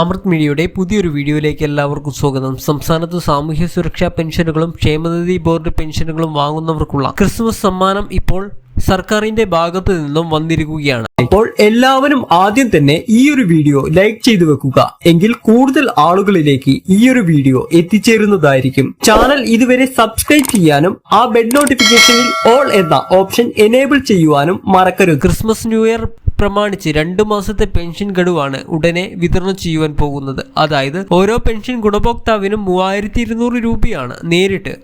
അമൃത് മീഡിയയുടെ പുതിയൊരു വീഡിയോയിലേക്ക് എല്ലാവർക്കും സ്വാഗതം. സംസ്ഥാനത്ത് സാമൂഹ്യ സുരക്ഷാ പെൻഷനുകളും ക്ഷേമനിധി ബോർഡ് പെൻഷനുകളും വാങ്ങുന്നവർക്കുള്ള ക്രിസ്മസ് സമ്മാനം ഇപ്പോൾ സർക്കാരിന്റെ ഭാഗത്തു നിന്നും വന്നിരിക്കുകയാണ്. അപ്പോൾ എല്ലാവരും ആദ്യം തന്നെ ഈ ഒരു വീഡിയോ ലൈക്ക് ചെയ്തു വെക്കുക. എങ്കിൽ കൂടുതൽ ആളുകളിലേക്ക് ഈ ഒരു വീഡിയോ എത്തിച്ചേരുന്നതായിരിക്കും. ചാനൽ ഇതുവരെ സബ്സ്ക്രൈബ് ചെയ്യാനും ആ ബെഡ് നോട്ടിഫിക്കേഷനിൽ ഓൾ എന്ന ഓപ്ഷൻ എനേബിൾ ചെയ്യുവാനും മറക്കരുത്. ക്രിസ്മസ് ന്യൂ ഇയർ പ്രമാണിച്ച് രണ്ട് മാസത്തെ പെൻഷൻ ഗഡുവാണ് ഉടനെ വിതരണം ചെയ്യുവാൻ പോകുന്നത്. അതായത് ഓരോ പെൻഷൻ ഗുണഭോക്താവിനും മൂവായിരത്തി ഇരുന്നൂറ് രൂപയാണ് നേരിട്ട്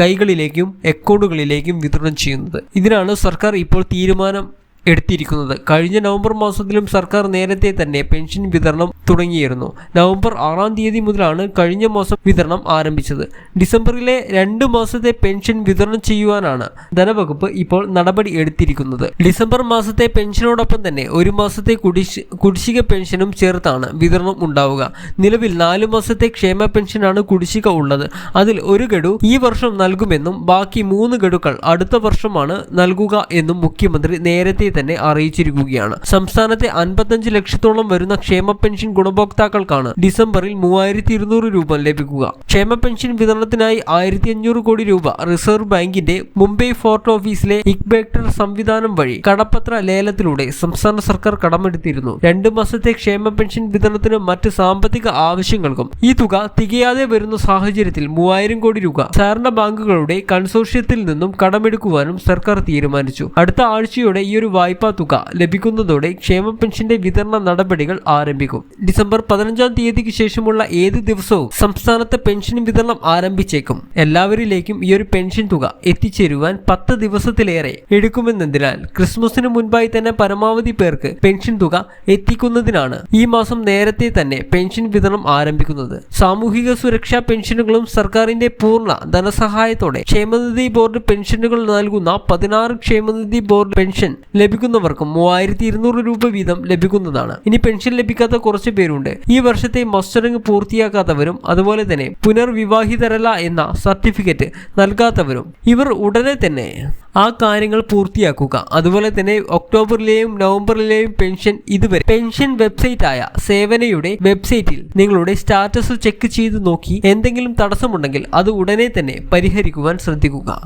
കൈകളിലേക്കും അക്കൗണ്ടുകളിലേക്കും വിതരണം ചെയ്യുന്നത്. ഇതിനാണ് സർക്കാർ ഇപ്പോൾ തീരുമാനം എടുത്തിരിക്കുന്നത്. കഴിഞ്ഞ നവംബർ മാസത്തിലും സർക്കാർ നേരത്തെ തന്നെ പെൻഷൻ വിതരണം തുടങ്ങിയിരുന്നു. നവംബർ ആറാം തീയതി മുതലാണ് കഴിഞ്ഞ മാസം വിതരണം ആരംഭിച്ചത്. ഡിസംബറിലെ രണ്ട് മാസത്തെ പെൻഷൻ വിതരണം ചെയ്യുവാനാണ് ധനവകുപ്പ് ഇപ്പോൾ നടപടി എടുത്തിരിക്കുന്നത്. ഡിസംബർ മാസത്തെ പെൻഷനോടൊപ്പം തന്നെ ഒരു മാസത്തെ കുടിശ് കുടിശ്ശിക പെൻഷനും ചേർത്താണ് വിതരണം ഉണ്ടാവുക. നിലവിൽ നാല് മാസത്തെ ക്ഷേമ പെൻഷനാണ് കുടിശ്ശിക ഉള്ളത്. അതിൽ ഒരു ഗഡു ഈ വർഷം നൽകുമെന്നും ബാക്കി മൂന്ന് ഗഡുക്കൾ അടുത്ത വർഷമാണ് നൽകുക എന്നും മുഖ്യമന്ത്രി നേരത്തെ തന്നെ അറിയിച്ചിരിക്കുകയാണ്. സംസ്ഥാനത്തെ അൻപത്തഞ്ച് ലക്ഷത്തോളം വരുന്ന ക്ഷേമ പെൻഷൻ ഗുണഭോക്താക്കൾക്കാണ് ഡിസംബറിൽ മൂവായിരത്തി ഇരുന്നൂറ് രൂപ ലഭിക്കുക. ക്ഷേമ പെൻഷൻ വിതരണത്തിനായി ആയിരത്തി അഞ്ഞൂറ് കോടി രൂപ റിസർവ് ബാങ്കിന്റെ മുംബൈ ഫോർട്ട് ഓഫീസിലെ ഇക്ബേക്ടർ സംവിധാനം വഴി കടപ്പത്ര ലേലത്തിലൂടെ സംസ്ഥാന സർക്കാർ കടമെടുത്തിരുന്നു. രണ്ടു മാസത്തെ ക്ഷേമ പെൻഷൻ വിതരണത്തിന് മറ്റ് സാമ്പത്തിക ആവശ്യങ്ങൾക്കും ഈ തുക തികയാതെ വരുന്ന സാഹചര്യത്തിൽ മൂവായിരം കോടി രൂപ സഹകരണ ബാങ്കുകളുടെ കൺസോർഷ്യത്തിൽ നിന്നും കടമെടുക്കുവാനും സർക്കാർ തീരുമാനിച്ചു. അടുത്ത ആഴ്ചയോടെ ഈ ഒരു വായ്പാ തുക ലഭിക്കുന്നതോടെ ക്ഷേമ പെൻഷന്റെ വിതരണ നടപടികൾ ആരംഭിക്കും. ഡിസംബർ പതിനഞ്ചാം തീയതിക്ക് ശേഷമുള്ള ഏത് ദിവസവും സംസ്ഥാനത്ത് പെൻഷൻ വിതരണം ആരംഭിച്ചേക്കും. എല്ലാവരിലേക്കും ഈ ഒരു പെൻഷൻ തുക എത്തിച്ചേരുവാൻ പത്ത് ദിവസത്തിലേറെ എടുക്കുമെന്നതിനാൽ ക്രിസ്മസിന് മുൻപായി തന്നെ പരമാവധി പേർക്ക് പെൻഷൻ തുക എത്തിക്കുന്നതിനാണ് ഈ മാസം നേരത്തെ തന്നെ പെൻഷൻ വിതരണം ആരംഭിക്കുന്നത്. സാമൂഹിക സുരക്ഷാ പെൻഷനുകളും സർക്കാരിന്റെ പൂർണ ധനസഹായത്തോടെ ക്ഷേമനിധി ബോർഡ് പെൻഷനുകൾ നൽകുന്ന പതിനാറ് ക്ഷേമനിധി ബോർഡ് പെൻഷൻ ലഭിക്കുന്നവർക്കും മൂവായിരത്തി ഇരുന്നൂറ് രൂപ വീതം ലഭിക്കുന്നതാണ്. ഇനി പെൻഷൻ ലഭിക്കാത്ത കുറച്ച് പേരുണ്ട്. ഈ വർഷത്തെ മസ്റ്ററിംഗ് പൂർത്തിയാക്കാത്തവരും അതുപോലെ തന്നെ പുനർവിവാഹിതരല്ല എന്ന സർട്ടിഫിക്കറ്റ് നൽകാത്തവരും ഇവർ ഉടനെ തന്നെ ആ കാര്യങ്ങൾ പൂർത്തിയാക്കുക. അതുപോലെ തന്നെ ഒക്ടോബറിലെയും നവംബറിലെയും പെൻഷൻ ഇതുവരെ. പെൻഷൻ വെബ്സൈറ്റ് ആയ സേവനയുടെ വെബ്സൈറ്റിൽ നിങ്ങളുടെ സ്റ്റാറ്റസ് ചെക്ക് ചെയ്ത് നോക്കി എന്തെങ്കിലും തടസ്സമുണ്ടെങ്കിൽ അത് ഉടനെ തന്നെ പരിഹരിക്കുവാൻ ശ്രദ്ധിക്കുക.